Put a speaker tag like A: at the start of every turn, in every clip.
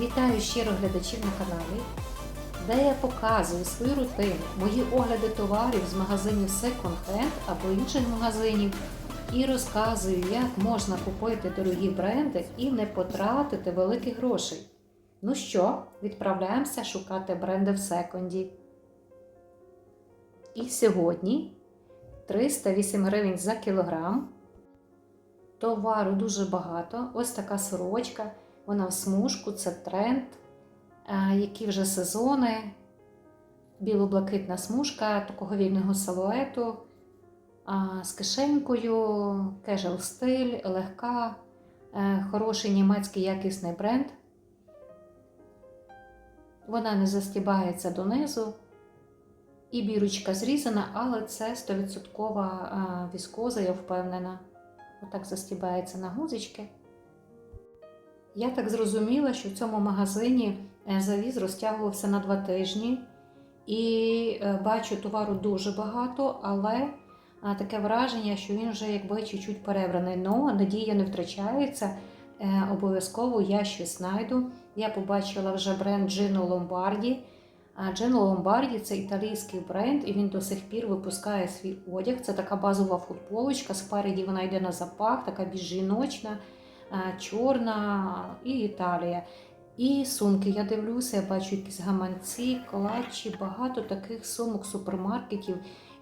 A: Вітаю щиро глядачів на каналі, де я показую свою рутину, мої огляди товарів з магазинів Second Hand або інших магазинів і розказую, як можна купити дорогі бренди і не потратити великих грошей. Ну що, відправляємося шукати бренди в секонді. І сьогодні 308 гривень за кілограм. Товару дуже багато. Ось така сорочка. Вона в смужку, це тренд. Які вже сезони. Біло-блакитна смужка такого вільного силуету. З кишенькою, кежел стиль, легка, е, хороший німецький якісний бренд. Вона не застібається донизу. І бірочка зрізана, але це 100% віскоза, я впевнена. Отак застібається на гузички. Я так зрозуміла, що в цьому магазині е, завіз розтягувався на два тижні. І е, бачу товару дуже багато, але е, таке враження, що він вже якби чуть-чуть перебраний. Но надія не втрачається. Обов'язково я щось знайду. Я побачила вже бренд Lombardi. А Джено Ломбарді це італійський бренд, і він до сих пір випускає свій одяг. Це така базова футболочка. Спереді вона йде на запах, така більш жіночна, чорна і Італія. І сумки. Я дивлюся, я бачу якісь гаманці, клатчі, багато таких сумок супермаркетів.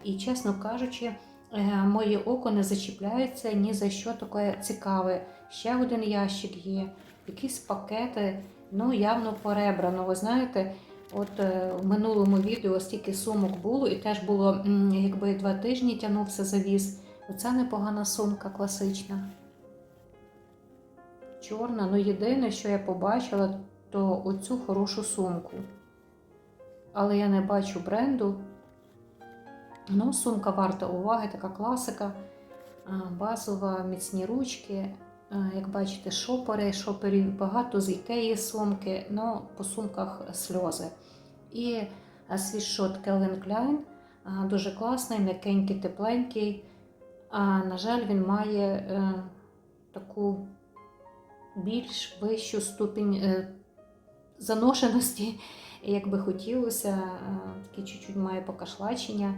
A: І, чесно кажучи, е, моє око не зачіпляється ні за що таке цікаве. Ще один ящик є, якісь пакети, ну явно перебрано. Ви знаєте. От е, в минулому відео стільки сумок було, і теж було якби два тижні тягнувся завіз. Оця непогана сумка класична. Чорна. Ну єдине, що я побачила, то оцю хорошу сумку. Але я не бачу бренду. Ну, сумка варта уваги, така класика, базова, міцні ручки. Як бачите, шопери, шоперів багато з ікеї сумки, ну по сумках сльози. І світшот Calvin Klein дуже класний, м'якенький, тепленький. А на жаль, він має е, таку більш вищу ступінь е, заношеності, як би хотілося. Е, такий чуть-чуть має покашлачення.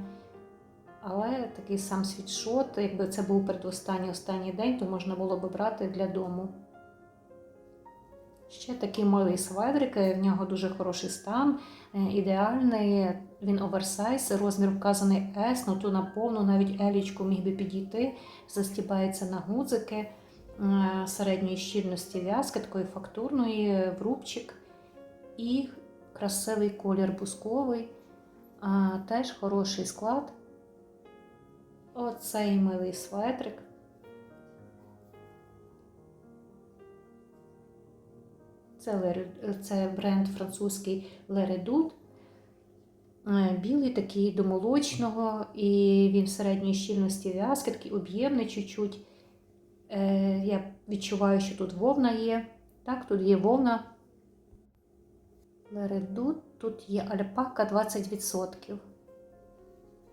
A: Але такий сам світшот, якби це був передостанній останній день, то можна було би брати для дому. Ще такий малий сведрик, в нього дуже хороший стан, е, ідеальний, він оверсайз, розмір вказаний S, ну то на повну навіть елічку міг би підійти, застібається на гудзики е, середньої щільності в'язки, такої фактурної, в рубчик. І красивий колір бусковий, а, теж хороший склад. Оцей милий светрик. Це, це бренд французький Redoute. Е, Білий такий до молочного, і він середньої щільності в'язки, такий об'ємний чуть-чуть. Е, Я відчуваю, що тут вовна є. Так, тут є вовна. Le тут є альпака 20%.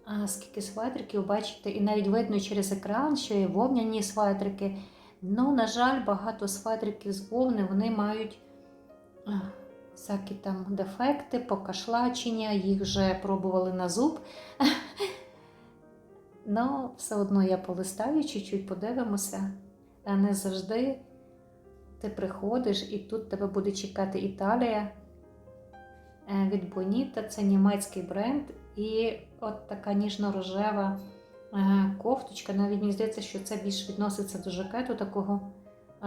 A: А скільки светриків, бачите, і навіть видно через екран, що є вовняні светрики. Ну, на жаль, багато светриків з вовни вони мають всякі там дефекти, покашлачення, їх вже пробували на зуб. Ну, все одно я полистаю, чуть-чуть подивимося. А не завжди ти приходиш і тут тебе буде чекати Італія е, від Боніта. Це німецький бренд. І от така ніжно-рожева е, кофточка. Навіть мені здається, що це більш відноситься до жакету такого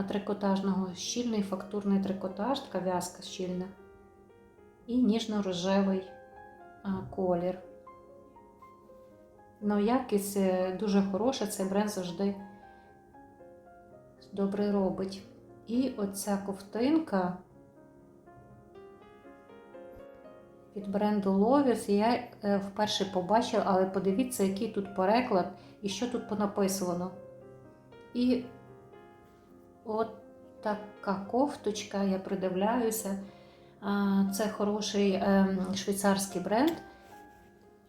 A: трикотажного, щільний фактурний трикотаж, така в'язка щільна. І ніжно-рожевий колір. Ну, якість е, дуже хороша, цей бренд завжди добре робить. І оця ковтинка від бренду Lovis я е, вперше побачила, але подивіться, який тут переклад і що тут понаписано. І от така кофточка, я придивляюся. Це хороший ем, швейцарський бренд.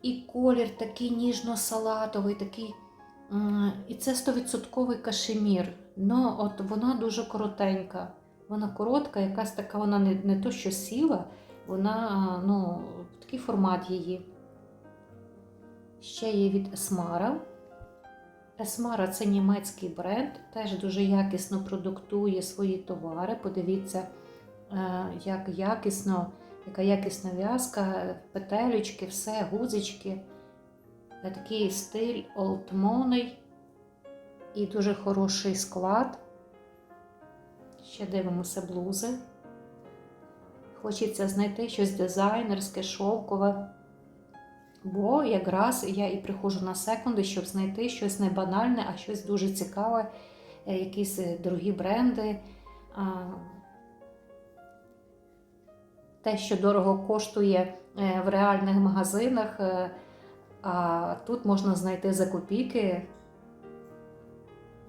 A: І колір такий ніжно-салатовий, такий. І це 100% кашемір. Ну, от вона дуже коротенька. Вона коротка, якась така, вона не, не то, що сіла, вона ну, такий формат її. Ще є від Esmara. Esmara це німецький бренд, теж дуже якісно продуктує свої товари. Подивіться, е, як якісно, яка якісна в'язка, петелечки, все, гузички. Такий стиль олдмоний і дуже хороший склад. Ще дивимося блузи. Хочеться знайти щось дизайнерське, шовкове. Бо якраз я і приходжу на секунди, щоб знайти щось не банальне, а щось дуже цікаве, е, якісь е, дорогі бренди. Те, що дорого коштує е, в реальних магазинах, а тут можна знайти за копійки.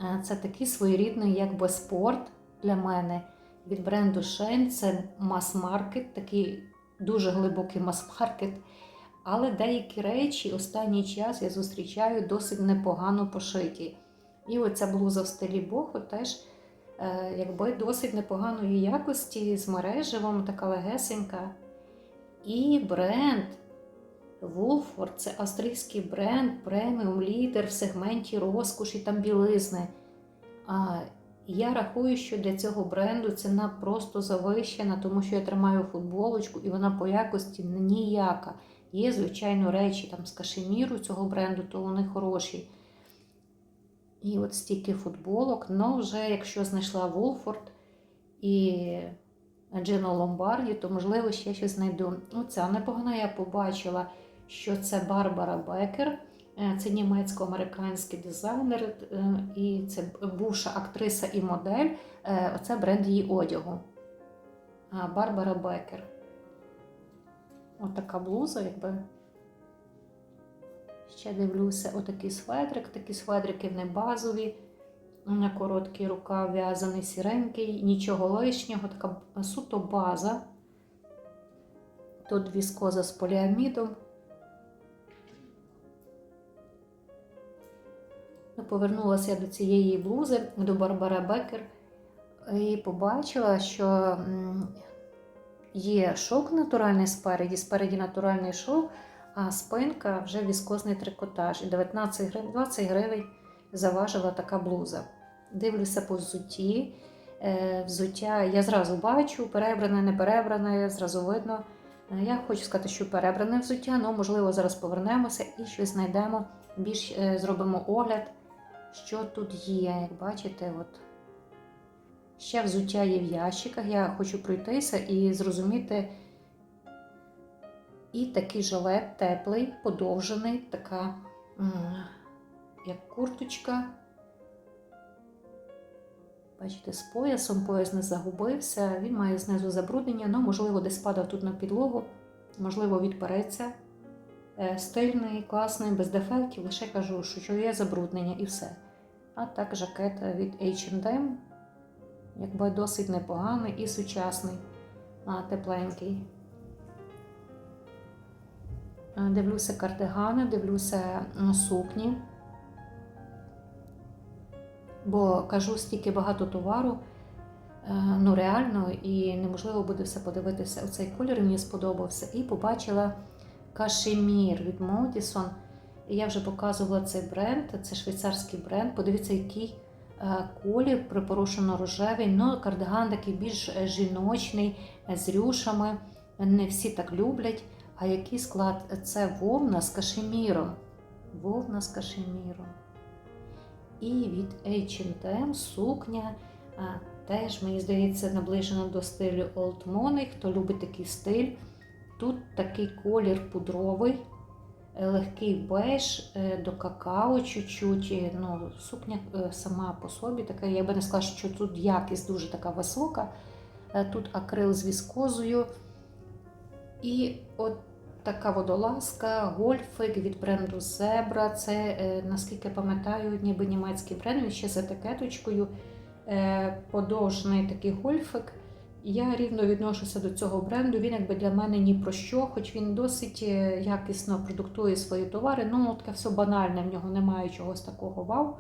A: Е, Це такий своєрідний якби спорт для мене від бренду Shein. Це мас-маркет, такий дуже глибокий мас-маркет. Але деякі речі останній час я зустрічаю досить непогано пошиті. І оця блуза в стилі боху теж е, якби досить непоганої якості з мереживом, така легесенька. І бренд Wolford це австрійський бренд, преміум лідер в сегменті розкоші та білизни. А я рахую, що для цього бренду ціна просто завищена, тому що я тримаю футболочку і вона по якості ніяка. Є, звичайно, речі там з кашеміру цього бренду, то вони хороші. І от стільки футболок. Ну, вже якщо знайшла Wolford і Джино Ломбарді, то, можливо, ще щось знайду. Оця непогана я побачила, що це Барбара Бекер. Е, Це німецько-американський дизайнер, е, і це бувша актриса і модель. Е, Оце бренд її одягу. Барбара Бекер. От така блуза, якби. Ще дивлюся, отакий сведрик. Такі сведрики не базові. На короткий рукав в'язаний сіренький, нічого лишнього, така суто база. Тут віскоза з поліамідом. Повернулася до цієї блузи, до Барбара Бекер, і побачила, що є шовк натуральний спереді, спереді натуральний шов, а спинка вже віскозний трикотаж. І 19 гривень, 20 гривень заважила така блуза. Дивлюся по взутті. Е, Взуття я зразу бачу, перебране, не перебране, зразу видно. Е, Я хочу сказати, що перебране взуття, але можливо зараз повернемося і щось знайдемо, більш е, зробимо огляд, що тут є. Як бачите, от. ще взуття є в ящиках. Я хочу пройтися і зрозуміти. І такий жилет теплий, подовжений, така як курточка. Бачите, з поясом, пояс не загубився, він має знизу забруднення, але, можливо, десь падав тут на підлогу, можливо, відпереться. Е, Стильний, класний, без дефектів, лише кажу, що є забруднення і все. А так жакет від H&M, якби досить непоганий і сучасний, тепленький. Е, Дивлюся кардигани, дивлюся м, сукні. Бо кажу, стільки багато товару, е, ну реально, і неможливо буде все подивитися. Оцей колір мені сподобався. І побачила кашемір від Modison. Я вже показувала цей бренд, це швейцарський бренд. Подивіться, який е, колір припорошено рожевий. Ну, кардиган такий більш е, жіночний, е, з рюшами. Не всі так люблять. А який склад? Це вовна з кашеміром. Вовна з кашеміром. І від H&M сукня теж, мені здається, наближена до стилю Old Money. Хто любить такий стиль. Тут такий колір пудровий, е, легкий беж е, до какао чуть-чуть. е, Ну, сукня сама по собі така, я би не сказала, що тут якість дуже така висока. Тут акрил з віскозою. І от така водолазка, гольфик від бренду Zebra. Це, наскільки пам'ятаю, ніби німецький бренд, він ще з етикеточкою. Подовжний такий гольфик. Я рівно відношуся до цього бренду. Він якби для мене ні про що, хоч він досить е, якісно продуктує свої товари. Ну, таке все банальне, в нього немає чогось такого вау.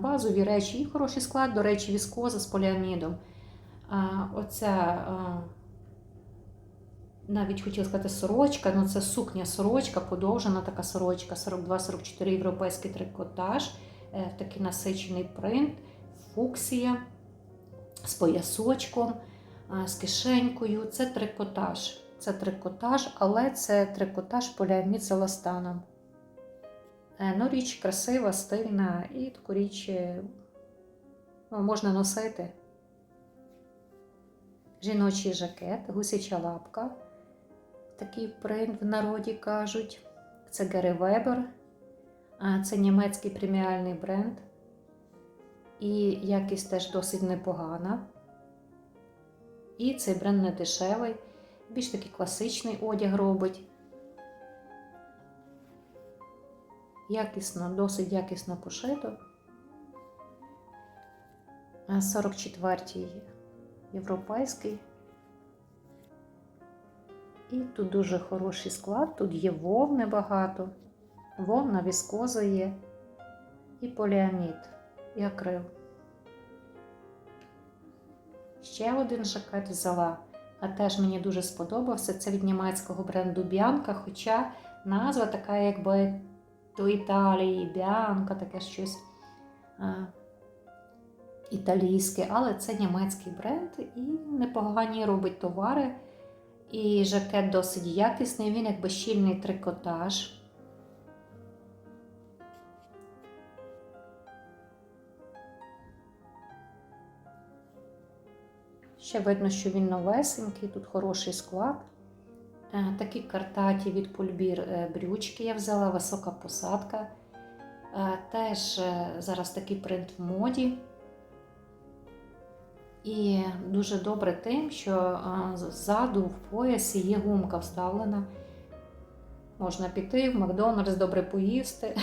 A: Базові речі і хороший склад, до речі, віскоза з поліамідом. Оця, навіть хотіла сказати сорочка, ну це сукня сорочка, подовжена така сорочка, 42-44 європейський трикотаж, е, такий насичений принт, фуксія з поясочком, з кишенькою. Це трикотаж. Це трикотаж, але це трикотаж поліамід з еластаном. Е, Ну, річ красива, стильна і таку річ е, ну, можна носити. Жіночий жакет, гусяча лапка. Такий принт в народі кажуть. Це Гарри Вебер. Це німецький преміальний бренд. І якість теж досить непогана. І цей бренд не дешевий, більш такий класичний одяг робить. Якісно, досить якісно пошито. 44-й європейський. І тут дуже хороший склад, тут є вовни багато, вовна, віскоза є, і поліамід, і акрил. Ще один жакет взяла, а теж мені дуже сподобався. Це від німецького бренду Bianca, хоча назва така, якби до Італії, Bianca, таке щось а, італійське, але це німецький бренд і непогані робить товари. І жакет досить якісний, він якби щільний трикотаж. Ще видно, що він новесенький, тут хороший склад. Е, Такі картаті від пульбір е, брючки я взяла, висока посадка. Е, Теж зараз такий принт в моді. І дуже добре тим, що ззаду в поясі є гумка вставлена. Можна піти в Макдональдс, добре поїсти.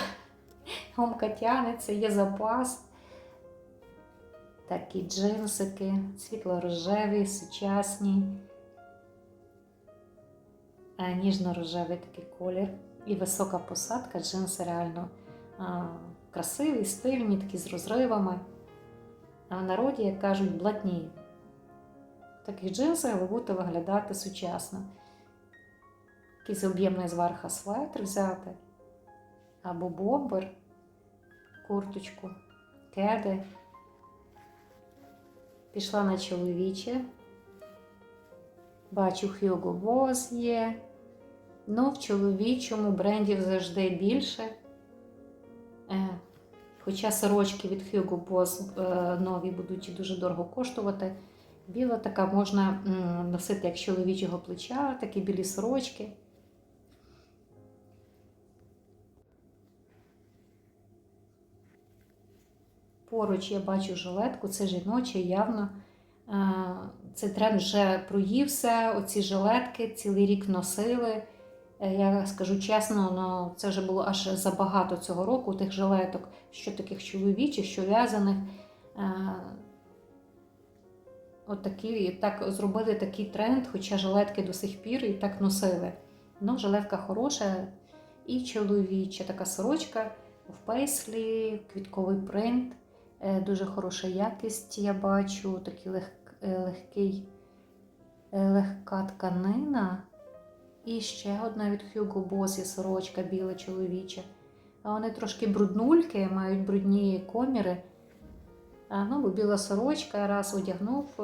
A: Гумка тягнеться, є запас. Такі джинсики, світло-рожеві, сучасні, Е, ніжно-рожевий такий колір. І висока посадка, джинси реально а, красиві, стильні, такі з розривами. А в народі, як кажуть, блатні. В таких джинсах ви будете виглядати сучасно. Якийсь об'ємний зверха светр взяти, або бомбер, курточку, кеди. Пішла на чоловіче. Бачу, Hugo Boss є. Ну, в чоловічому брендів завжди більше. Е, Хоча сорочки від Hugo Boss е, нові будуть дуже дорого коштувати. Біла така можна носити як з чоловічого плеча, такі білі сорочки. Поруч я бачу жилетку, це жіноче, явно. Е, Цей тренд вже проївся, оці жилетки цілий рік носили. Е, Я скажу чесно, ну, це вже було аж забагато цього року тих жилеток, що таких чоловічих, що в'язаних. Е, От такі, так зробили такий тренд, хоча жилетки до сих пір і так носили. Ну, жилетка хороша і чоловіча така сорочка в пейслі, квітковий принт, дуже хороша якість, я бачу, такий лег, е, легкий, е, легка тканина. І ще одна від Hugo Boss є сорочка біла чоловіча. А вони трошки бруднульки, мають брудні коміри. А, ну, бо біла сорочка раз одягнув е,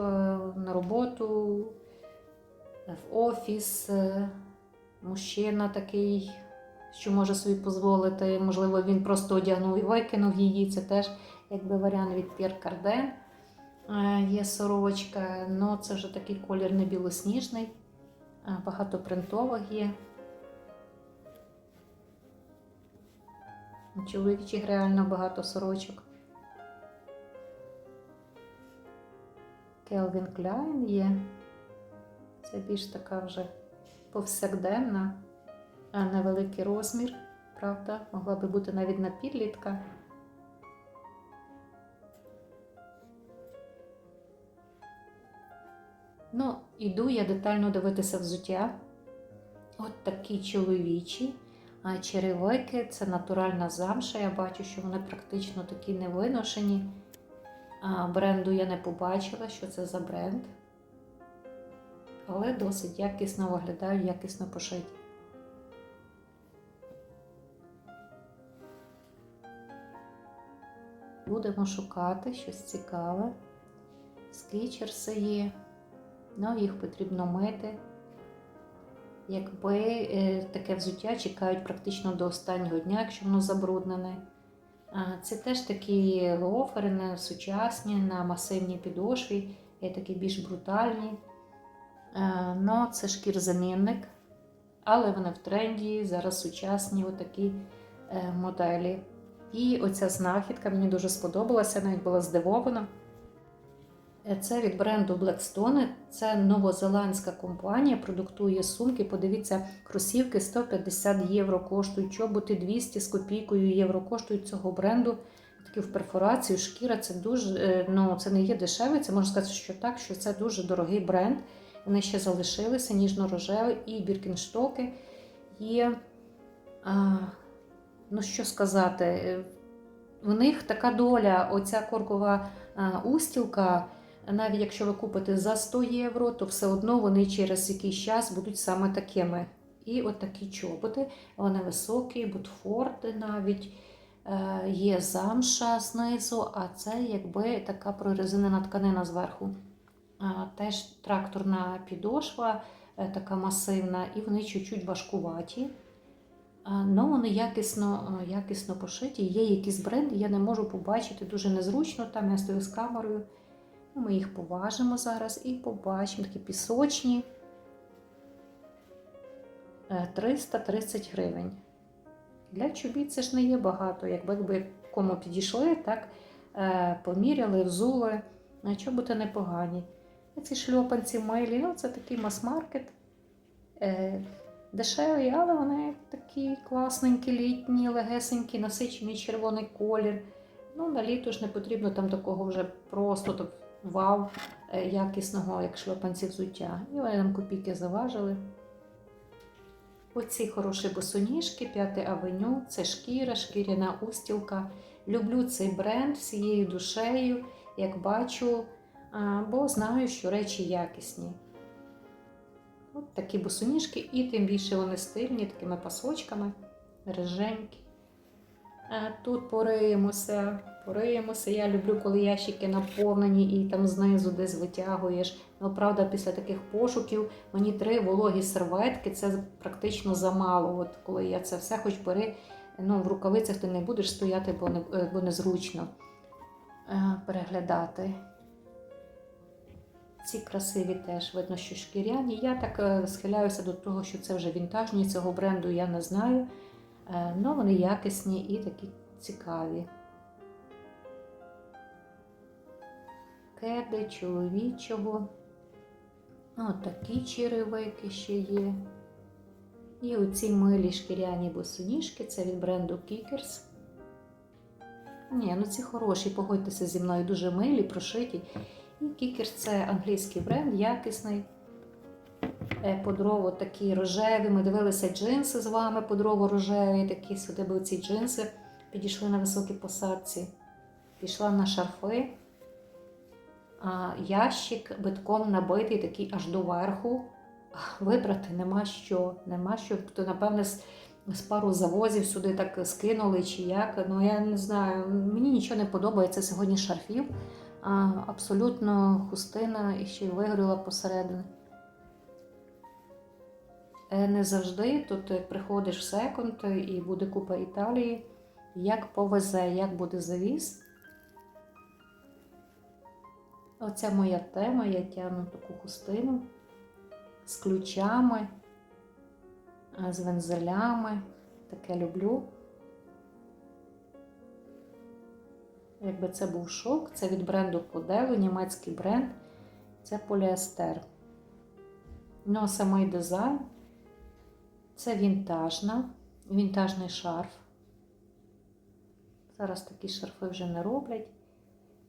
A: на роботу, в офіс. е, Мужчина такий, що може собі дозволити. Можливо, він просто одягнув і викинув її. Це теж якби варіант від Cardin. Е, Є сорочка, але це вже такий колір не білосніжний. Багато принтових є. У Чоловічих реально багато сорочок. Келвін Кляйн є. Це більш така вже повсякденна, невеликий розмір, правда, могла би бути навіть на підлітка. Ну, іду я детально дивитися взуття. От такі чоловічі. Черевики це натуральна замша. Я бачу, що вони практично такі не виношені. Бренду я не побачила, що це за бренд. Але досить якісно виглядають, якісно пошиті. Будемо шукати щось цікаве. Скічерси є, ну їх потрібно мити. Якби е, таке взуття чекають практично до останнього дня, якщо воно забруднене. Це теж такі лофери не сучасні на масивній підошві, такі більш брутальні. Е, Ну, це шкірзамінник, але вони в тренді, зараз сучасні отакі е, моделі. І оця знахідка мені дуже сподобалася, навіть була здивована. Це від бренду Blackstone. Це новозеландська компанія, продуктує сумки. Подивіться, кросівки 150 євро коштують, чоботи 200 з копійкою євро коштують цього бренду. Такі в перфорацію, шкіра це дуже е, ну, це не є дешеве. Це можна сказати, що так, що це дуже дорогий бренд. Вони ще залишилися ніжно-рожеві і біркінштоки є. А, ну що сказати, е, в них така доля, оця коркова а, устілка. Навіть якщо ви купите за 100 євро, то все одно вони через якийсь час будуть саме такими. І от такі чоботи, вони високі, бутфорти навіть е, є замша знизу, а це якби така прорезинена тканина зверху. Теж тракторна підошва, е, така масивна, і вони чуть-чуть важкуваті. Ну, вони якісно, е, якісно пошиті. Є якісь бренди, я не можу побачити, дуже незручно. Там я стою з камерою. Ми їх поважимо зараз і побачимо такі пісочні. Е, 330 гривень. Для чобіт це ж не є багато. Якби кому підійшли, так е, поміряли, взули, чоботи непогані. Ці шльопанці милі, ну це такий мас-маркет. Е, Дешеві, але вони такі класненькі, літні, легесенькі, насичений червоний колір. Ну, на літо ж не потрібно там такого вже просто вау, е, якісного, як шльопанці взуття. І вони нам копійки заважили. Оці хороші босоніжки, 5 авеню, це шкіра, шкіряна устілка. Люблю цей бренд всією душею, як бачу, бо знаю, що речі якісні. От такі босоніжки, і тим більше вони стильні, такими пасочками, риженькі. А тут пориємося, пориємося. Я люблю, коли ящики наповнені і там знизу десь витягуєш. Ну, правда, після таких пошуків мені три вологі серветки це практично замало. От коли я це все хоч бери, ну, в рукавицях ти не будеш стояти, бо, не, е, бо незручно е, переглядати. Ці красиві теж видно, що шкіряні. Я так е, схиляюся до того, що це вже вінтажні. Цього бренду я не знаю. Але вони якісні і такі цікаві. Кеди чоловічого. От такі черевики ще є. І оці милі шкіряні босоніжки це від бренду Kickers. Ні, ну ці хороші, погодьтеся зі мною, дуже милі, прошиті. І Kickers це англійський бренд, якісний. Е, Подрово такі рожеві. Ми дивилися джинси з вами, подрово рожеві, такі сюди були ці джинси. Підійшли на високій посадці. Пішла на шарфи. А, ящик битком набитий, такий аж до верху. Вибрати нема що. Нема що. То, напевне, з, з пару завозів сюди так скинули чи як. Ну я не знаю. Мені нічого не подобається сьогодні шарфів. А, абсолютно хустина і ще й вигоріла посередині. Е, Не завжди тут ти приходиш в секонд і буде купа Італії. Як повезе, як буде завіз. Оця моя тема, я тягну таку хустину з ключами, з вензелями. Таке люблю. Якби це був шок, це від бренду Кодело, німецький бренд, це поліестер. Ну, а самий дизайн це вінтажна, вінтажний шарф. Зараз такі шарфи вже не роблять.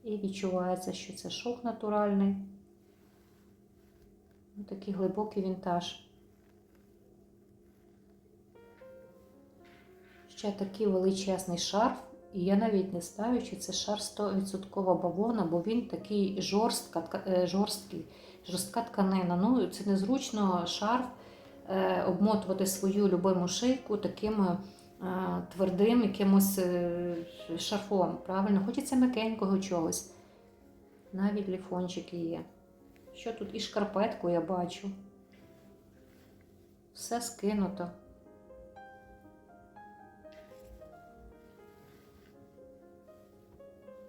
A: І відчувається, що це шов натуральний. Ось Такий глибокий вінтаж. Ще такий величезний шарф І я навіть не знаю, чи це шар 100% бавовна, бо він такий жорстка, е, жорсткий, жорстка тканина. Ну, це незручно шарф обмотувати свою любиму шийку таким е, твердим якимось е, шарфом. Правильно, хочеться м'якенького чогось. Навіть ліфончики є. Що тут? І шкарпетку я бачу. Все скинуто.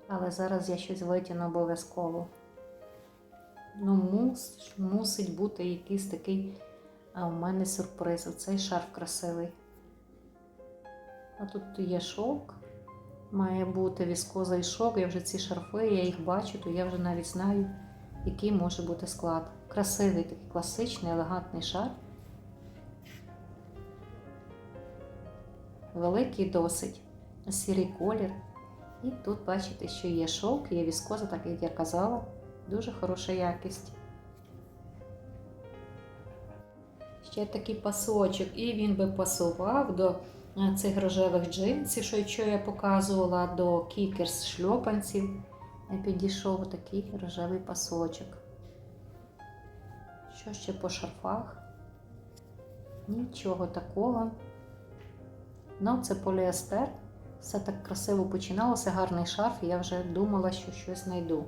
A: Але зараз я щось витягну обов'язково. Ну, мус, мусить бути якийсь такий, а у мене сюрприз. Оцей шарф красивий. А тут є шовк. Має бути віскоза і шовк. Я вже ці шарфи, я їх бачу, то я вже навіть знаю, який може бути склад. Красивий, такий класичний, елегантний шарф. Великий досить, сірий колір. І тут бачите, що є шовк, є віскоза, так як я казала. Дуже хороша якість. Ще такий пасочок, і він би пасував до е, цих рожевих джинсів, що я показувала, до кікерс шльопанців. Підійшов такий рожевий пасочок. Що ще по шарфах? Нічого такого. Ну, це поліестер. Все так красиво починалося, гарний шарф, і я вже думала, що щось знайду.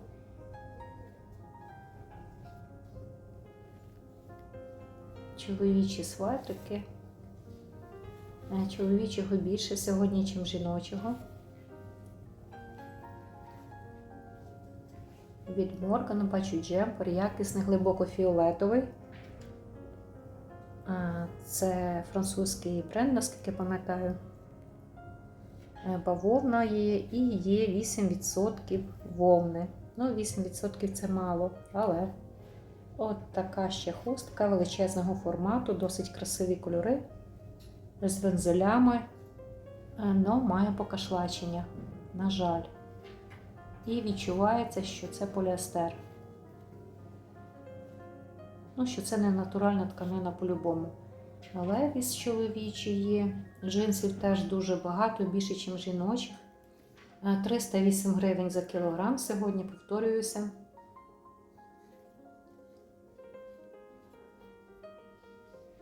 A: Чоловічі сватрики. Е, Чоловічого більше сьогодні, ніж жіночого. Від Моргана бачу джемпер, якісний глибоко фіолетовий. Е, Це французький бренд, наскільки пам'ятаю. Е, Бавовна є і є 8% вовни. Ну, 8% це мало, але от така ще хустка величезного формату, досить красиві кольори з вензелями, але має покашлачення, на жаль. І відчувається, що це поліестер. Ну, що це не натуральна тканина по-любому. Левіс чоловічий є. Джинсів теж дуже багато, більше, ніж жіночих. Е, 308 гривень за кілограм сьогодні, повторююся.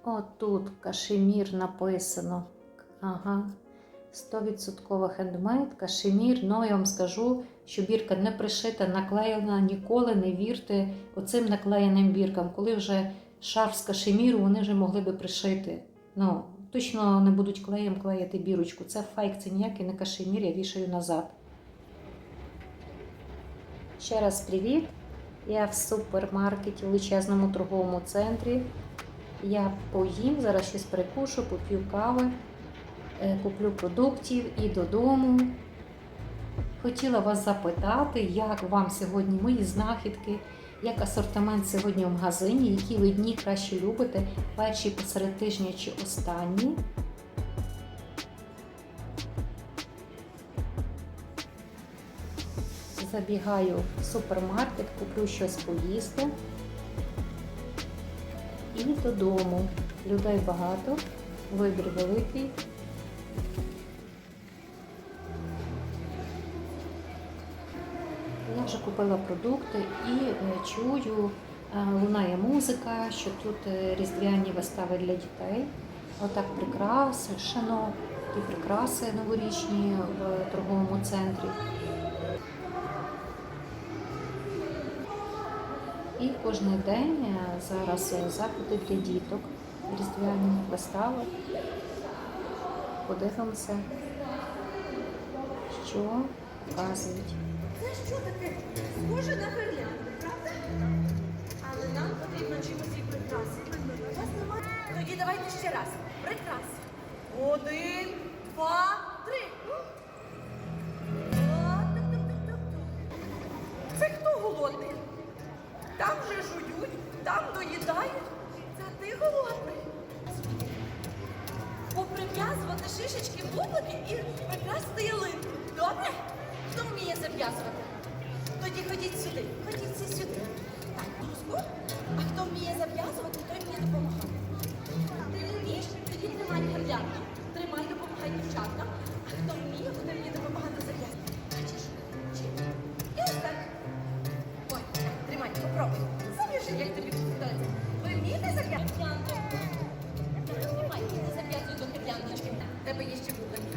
A: От тут кашемір написано. Ага. 100% хендмейд, кашемір. Ну, я вам скажу, що бірка не пришита, наклеєна, ніколи не вірте оцим наклеєним біркам. Коли вже шарф з кашеміру, вони вже могли би пришити. Ну, точно не будуть клеєм клеїти бірочку. Це фейк, це ніякий не кашемір, я вішаю назад. Ще раз привіт. Я в супермаркеті, величезному торговому центрі. Я поїм, зараз щось перекушу, поп'ю кави, е, куплю продуктів і додому. Хотіла вас запитати, як вам сьогодні мої знахідки, як асортимент сьогодні в магазині, які ви дні краще любите, перші посеред тижня чи останні. Забігаю в супермаркет, куплю щось поїсти. І додому. Людей багато, вибір великий. Я вже купила продукти і чую, е, лунає музика, що тут е, різдвяні вистави для дітей. Отак прикрашено, ті прикраси новорічні в торговому центрі. І кожен день е, зараз е, заходи для діток, різдвяні вистави. Подивимося, що показують.
B: Це що таке? Схоже на гирлянди, правда? Але нам потрібно чимось їх прикрасити. Тоді давайте ще раз. Прикрас. Один, два, три. Там вже жують, там доїдають. Це ти голодний? Поприв'язувати шишечки в лукові і прикрасти ялинку. Добре? Хто вміє зав'язувати? Тоді ходіть сюди, ходіть всі сюди. Так, а хто вміє зав'язувати, той мені допомагає.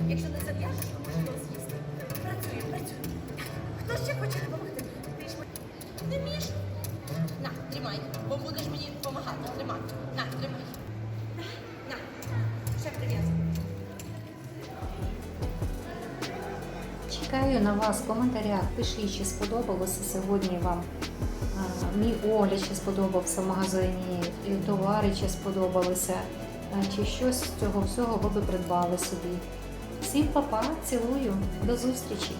B: Якщо не зав'яжеш, то можеш його з'їсти. Працюємо, працюємо. Хто ще хоче допомогти? Ти ж не між. На, тримай, бо будеш мені допомагати. Тримай. На, тримай. Ще прив'язуй.
A: Чекаю на вас в коментарях. Пишіть, чи сподобалося сьогодні вам а, мій огляд, чи сподобався в магазині, товари, чи сподобалися, а, чи щось з цього всього ви би придбали собі. Всім па-па, цілую, до зустрічі!